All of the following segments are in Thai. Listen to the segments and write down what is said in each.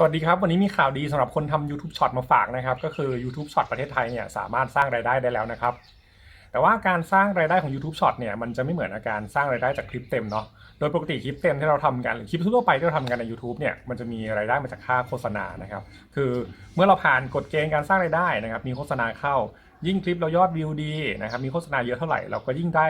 สวัสดีครับ วันนี้มีข่าวดีสำหรับคนทำ YouTube Short มาฝากนะครับ ก็คือ YouTube Short ประเทศไทยเนี่ยสามารถสร้างรายได้ได้แล้วนะครับ แต่ว่าการสร้างรายได้ของ YouTube Short เนี่ยมันจะไม่เหมือนกับการสร้างรายได้จากคลิปเต็มเนาะโดยปกติคลิปเต็มที่เราทำกันหรือคลิปทั่วไปที่เราทำกันใน YouTube เนี่ยมันจะมีรายได้มาจากค่าโฆษณานะครับคือเมื่อเราผ่านกฎเกณฑ์การสร้างรายได้นะครับมีโฆษณาเข้า ยิ่งคลิปเรายอดวิวดีนะครับมีโฆษณาเยอะเท่าไหร่เราก็ยิ่งได้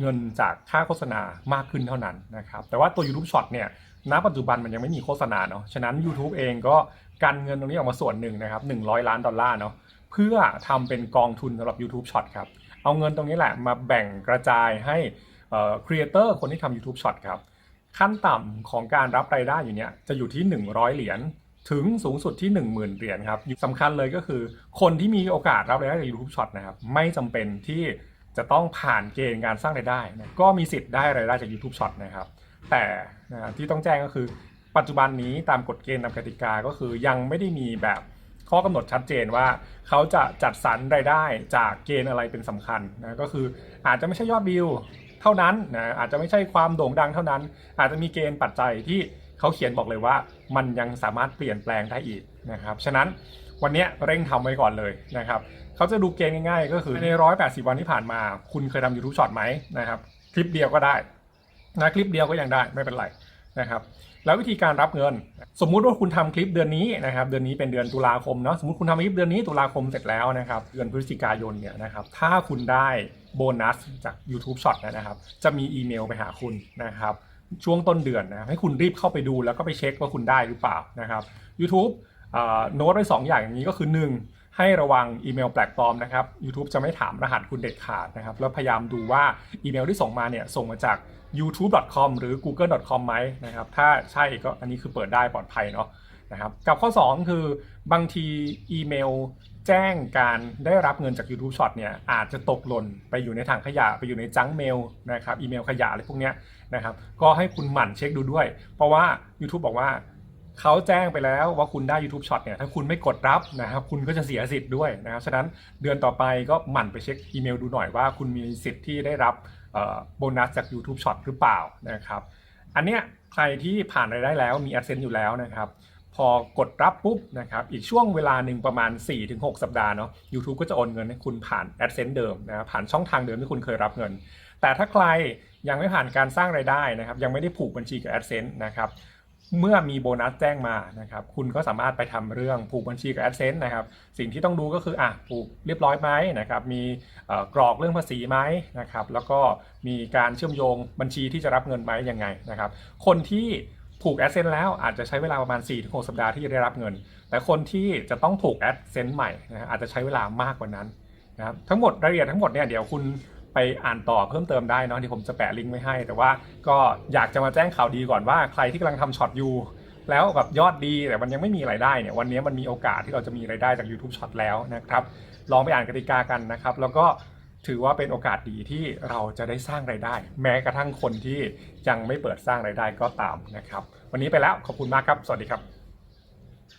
เงินจากค่าโฆษณามากขึ้นเท่านั้นนะครับแต่ว่าตัว YouTube Short เนี่ย ณปัจจุบันมันยังไม่มีโฆษณาเนาะ ฉะนั้น YouTube เองก็กันเงินตรงนี้ออกมาส่วนหนึ่งนะครับ100 ล้านดอลลาร์เนาะ เพื่อทำเป็นกองทุนสำหรับ YouTube Shot ครับ เอาเงินตรงนี้แหละมาแบ่งกระจายให้ครีเอเตอร์คนที่ทำ YouTube Shot ครับ ขั้นต่ำของการรับรายได้อยู่เนี้ยจะอยู่ที่ 100 เหรียญถึงสูงสุดที่ 10,000 เหรียญครับสำคัญเลยก็คือ คนที่มีโอกาสรับรายได้จาก YouTube Shot นะครับไม่จำเป็นที่จะต้องผ่านเกณฑ์การสร้างรายได้ ก็มีสิทธิ์ได้รายได้จาก YouTube Shot นะครับ แต่ที่ต้องแจ้งก็คือ ปัจจุบันนี้ตามกฎเกณฑ์ตามกติกาก็คือยังไม่ได้มีแบบข้อกำหนดชัดเจนว่าเขาจะจัดสรรรายได้จากเกณฑ์อะไรเป็นสำคัญนะก็คืออาจจะไม่ใช่ยอดวิวเท่านั้นนะอาจจะไม่ใช่ความโด่งดังเท่านั้น อาจจะมีเกณฑ์ปัจจัยที่เขาเขียนบอกเลยว่า มันยังสามารถเปลี่ยนแปลงได้อีกนะครับฉะนั้นวันนี้เร่งทำไว้ก่อนเลยนะครับเขาจะดูเกณฑ์ง่ายๆ ก็คือใน 180 วันที่ผ่านมา คุณเคยทำ YouTube Short ไหมนะครับคลิปเดียวก็ได้ นะคลิปเดียวก็ยังได้ไม่เป็นไรนะครับแล้ววิธีการรับเงิน สมมุติว่าคุณทำคลิปเดือนนี้นะครับเดือนนี้เป็นเดือนตุลาคมเนาะสมมติคุณทำคลิปเดือนนี้ตุลาคมเสร็จแล้วนะครับเดือนพฤศจิกายนเนี่ยนะครับถ้าคุณได้โบนัสจาก YouTube Shot นะครับจะมีอีเมลไปหาคุณนะครับช่วงต้นเดือนนะให้คุณรีบเข้าไปดูแล้วก็ไปเช็คว่าคุณได้หรือเปล่านะครับ YouTube โน้ตไว้สองอย่างอย่างนี้ก็คือ 1 ให้ระวังอีเมลแปลกปลอมนะครับ YouTube จะไม่ถามรหัสคุณเด็ดขาดนะครับ แล้วพยายามดูว่าอีเมลที่ส่งมาเนี่ยส่งมาจาก youtube.com หรือ google.com ไหมนะครับ ถ้าใช่ก็อันนี้คือเปิดได้ปลอดภัยเนาะนะครับกับข้อ 2 คือบางทีอีเมลแจ้งการได้รับเงินจาก YouTube Short เนี่ยอาจจะตกหล่นไปอยู่ในถังขยะไปอยู่ในจังเมลนะครับอีเมลขยะอะไรพวกเนี้ยนะครับก็ให้คุณหมั่นเช็คดูด้วย เพราะว่า YouTube บอกว่า เขาแจ้งไปแล้วว่าคุณได้ YouTube Shot เนี่ยถ้าคุณไม่กดรับนะครับคุณก็จะเสียสิทธิ์ด้วยนะครับฉะนั้นเดือนต่อไปก็หมั่นไปเช็คอีเมลดูหน่อยว่าคุณมีสิทธิ์ที่ได้รับโบนัสจาก YouTube Shot หรือเปล่านะครับอันเนี้ยใครที่ผ่านรายได้แล้วมี AdSense อยู่แล้วนะครับพอกดรับปุ๊บนะครับอีกช่วงเวลาหนึ่งประมาณ 4-6 สัปดาห์เนาะ YouTube ก็จะโอนเงินให้คุณผ่าน AdSense เดิมนะผ่านช่องทางเดิมที่คุณเคยรับเงิน แต่ถ้าใครยังไม่ผ่านการสร้างรายได้นะครับยังไม่ได้ผูกบัญชีกับ AdSense นะครับ เมื่อมีโบนัสแจ้งมานะครับ คุณก็สามารถไปทำเรื่องผูกบัญชีกับ AdSense นะครับ สิ่งที่ต้องดูก็คืออะผูกเรียบร้อยไหมนะครับ มีกรอกเรื่องภาษีไหมนะครับ แล้วก็มีการเชื่อมโยงบัญชีที่จะรับเงินไหมยังไงนะครับ คนที่ผูก AdSense แล้วอาจจะใช้เวลาประมาณ 4-6 สัปดาห์ที่จะได้รับเงิน แต่คนที่จะต้องผูก AdSense ใหม่นะอาจจะใช้เวลามากกว่านั้นนะครับ ทั้งหมดรายละเอียดทั้งหมดเนี่ยเดี๋ยวคุณ ไปอ่านต่อเพิ่มเติมได้เนาะที่ผมจะแปะลิงก์ไว้ให้ แต่ว่าก็อยากจะมาแจ้งข่าวดีก่อนว่าใครที่กำลังทำช็อตอยู่แล้วแบบยอดดีแต่มันยังไม่มีรายได้เนี่ยวันนี้มันมีโอกาสที่เราจะมีรายได้จาก YouTube Short แล้วนะครับลองไปอ่านกติกากันนะครับ แล้วก็ถือว่าเป็นโอกาสดีที่เราจะได้สร้างรายได้ แม้กระทั่งคนที่ยังไม่เปิดสร้างรายได้ก็ตามนะครับ วันนี้ไปแล้วขอบคุณมากครับ สวัสดีครับ